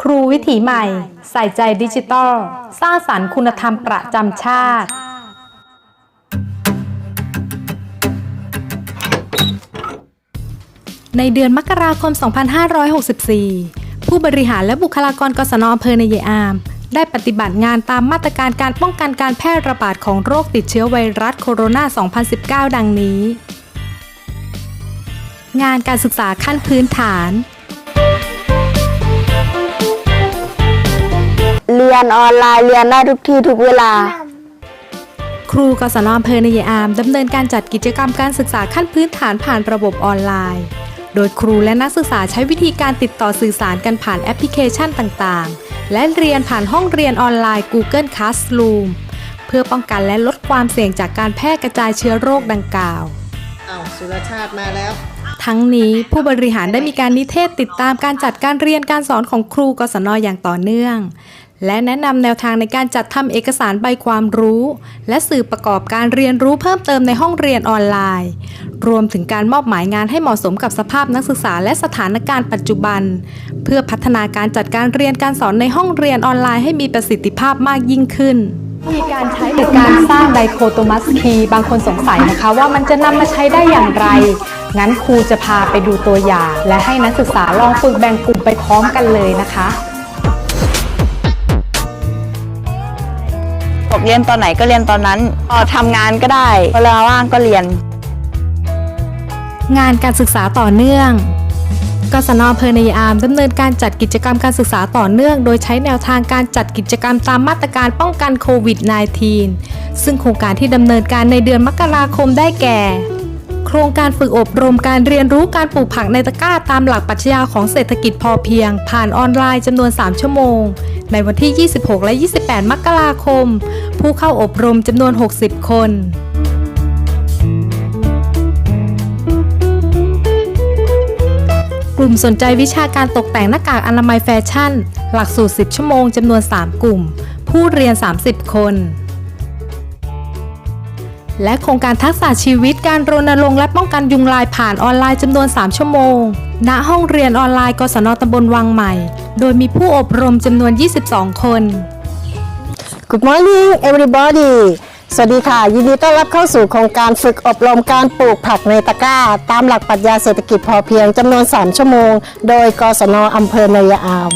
ครูวิถีใหม่ ใส่ใจดิจิทัลสร้างสรรค์คุณธรรมประจำชาติ ในเดือนมกราคม 2564 ผู้บริหารและบุคลากรกศนอำเภอในเยอาม ได้ปฏิบัติงานตามมาตรการการป้องกันการแพร่ระบาดของโรคติดเชื้อไวรัสโคโรนา 2019 ดังนี้ งานการศึกษาขั้นพื้นฐาน ยนออนไลน์เรียนได้ทุกที่ทุกเวลา ครูกศนอำเภอในยายอามดำเนินการจัดกิจกรรมการศึกษาขั้นพื้นฐานผ่านระบบออนไลน์ โดยครูและนักศึกษาใช้วิธีการติดต่อสื่อสารกันผ่านแอปพลิเคชันต่างๆ และเรียนผ่านห้องเรียนออนไลน์ Google Classroom เพื่อป้องกันและลดความเสี่ยงจากการแพร่กระจายเชื้อโรคดังกล่าวอ้าวสุรชาติมาแล้ว ทั้งนี้ผู้บริหารได้มีการนิเทศติดตามการจัดการเรียนการสอนของครูกศนอย่างต่อเนื่อง และแนะนำแนวทางในการจัดทำเอกสารใบความรู้ และสื่อประกอบการเรียนรู้เพิ่มเติมในห้องเรียนออนไลน์ รวมถึงการมอบหมายงานให้เหมาะสมกับสภาพนักศึกษาและสถานการณ์ปัจจุบัน เพื่อพัฒนาการจัดการเรียนการสอนในห้องเรียนออนไลน์ให้มีประสิทธิภาพมากยิ่งขึ้นมีการใช้ในการสร้างไดโคโตมัสคีบางคนสงสัยนะคะว่ามันจะนำมาใช้ได้อย่างไร งั้นครูจะพาไปดูตัวอย่าง และให้นักศึกษาลองฝึกแบ่งกลุ่มไปพร้อมกันเลยนะคะ บอกเรียนตอนไหนก็เรียนตอนนั้นพอทำงานก็ได้เวลาว่างก็เรียน งานการศึกษาต่อเนื่องกศนอำเภอในยอามดำเนินการจัดกิจกรรมการศึกษาต่อเนื่อง โดยใช้แนวทางการจัดกิจกรรมตามมาตรการป้องกันโควิด -19 ซึ่งโครงการที่ดำเนินการในเดือนมกราคมได้แก่ โครงการฝึกอบรมการเรียนรู้การปลูกผักในตะกร้าตามหลักปรัชญาของเศรษฐกิจพอเพียง ผ่านออนไลน์จำนวน 3 ชั่วโมง ในวันที่ 26 และ 28 มกราคม ผู้เข้าอบรมจำนวน 60 คนกลุ่มสนใจวิชาการตกแต่งหน้ากากอนามัยแฟชั่น หลักสูตร 10 ชั่วโมง จำนวน 3 กลุ่ม ผู้เรียน 30 คน และโครงการทักษะชีวิตการรณรงค์และป้องกันยุงลายผ่านออนไลน์จำนวน 3 ชั่วโมง ณ ห้องเรียนออนไลน์กศนตำบลวังใหม่ โดยมีผู้อบรมจำนวน 22 คน Good morning everybody สวัสดีค่ะ ยินดีต้อนรับเข้าสู่โครงการฝึกอบรมการปลูกผักในตะกร้า ตามหลักปรัชญาเศรษฐกิจพอเพียงจำนวน 3 ชั่วโมง โดยกศนอำเภอเนยอาม